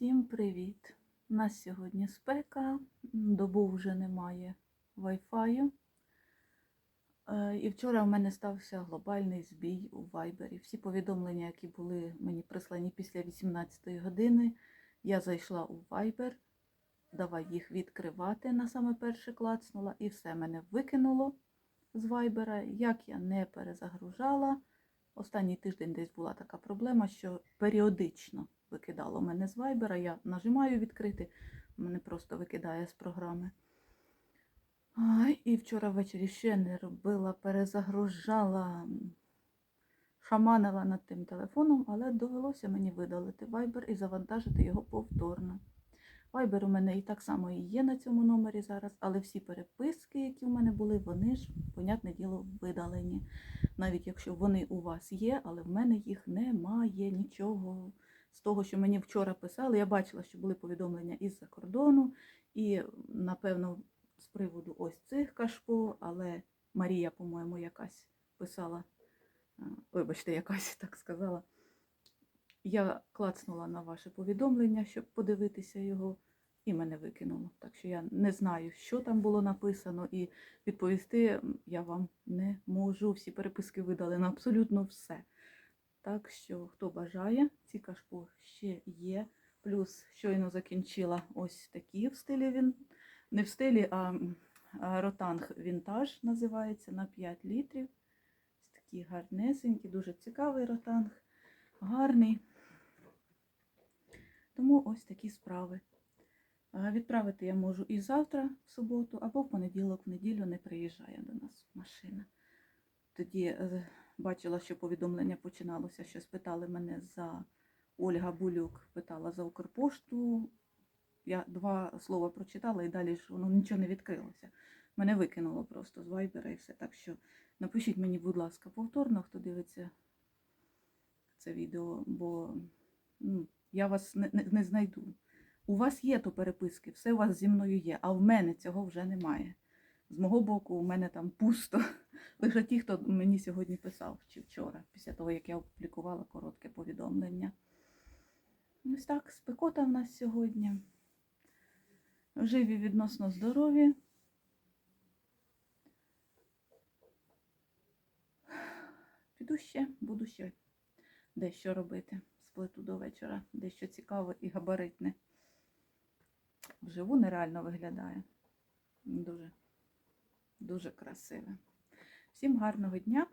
Всім привіт! У нас сьогодні спека, добу вже немає Wi-Fi. Е, І вчора в мене стався глобальний збій у Вайбері. Всі повідомлення, які були мені прислані після 18 години, я зайшла у Viber, давай їх відкривати на саме перше клацнула, і все мене викинуло з Вайбера. Як я не перезагружала. Останній тиждень десь була така проблема, що періодично викидало мене з вайбера. Я нажимаю відкрити, мене просто викидає з програми. І вчора ввечері ще не робила, перезагружала, шаманила над тим телефоном, але довелося мені видалити вайбер і завантажити його повторно. Вайбер у мене і так само і є на цьому номері зараз, але всі переписки, які в мене були, вони ж, понятне діло, видалені. Навіть якщо вони у вас є, але в мене їх немає нічого. З того, що мені вчора писали, я бачила, що були повідомлення із-за кордону, і, напевно, з приводу ось цих кашпо, але Марія, по-моєму, якась писала, е, вибачте, якась так сказала. Я клацнула на ваше повідомлення, щоб подивитися його, і мене викинуло. Так що я не знаю, що там було написано, і відповісти я вам не можу. Всі переписки видали на абсолютно все. Так що, хто бажає, ці кашпо ще є. Плюс щойно закінчила ось такі в стилі він. Не в стилі, а ротанг вінтаж називається на 5 літрів. Ось такі гарнесенькі, дуже цікавий ротанг, гарний. Тому ось такі справи. Відправити я можу і завтра, в суботу, або в понеділок, в неділю не приїжджає до нас машина. Тоді е, бачила, що повідомлення починалося, що спитали мене за Ольга Булюк, питала за Укрпошту. Я два слова прочитала і далі ж воно нічого не відкрилося. Мене викинуло просто з вайбера і все. Так що напишіть мені, будь ласка, повторно, хто дивиться це відео, бо ну, я вас не, не, не знайду. У вас є то переписки, все у вас зі мною є, а в мене цього вже немає. З мого боку, у мене там пусто. Лише ті, хто мені сьогодні писав чи вчора, після того, як я опублікувала коротке повідомлення. Ось так, спекота в нас сьогодні. Живі відносно здорові. Піду ще, буду ще дещо робити. Сплету до вечора, дещо цікаве і габаритне. Вживу нереально виглядає. Дуже, дуже красиве. Всім гарного дня!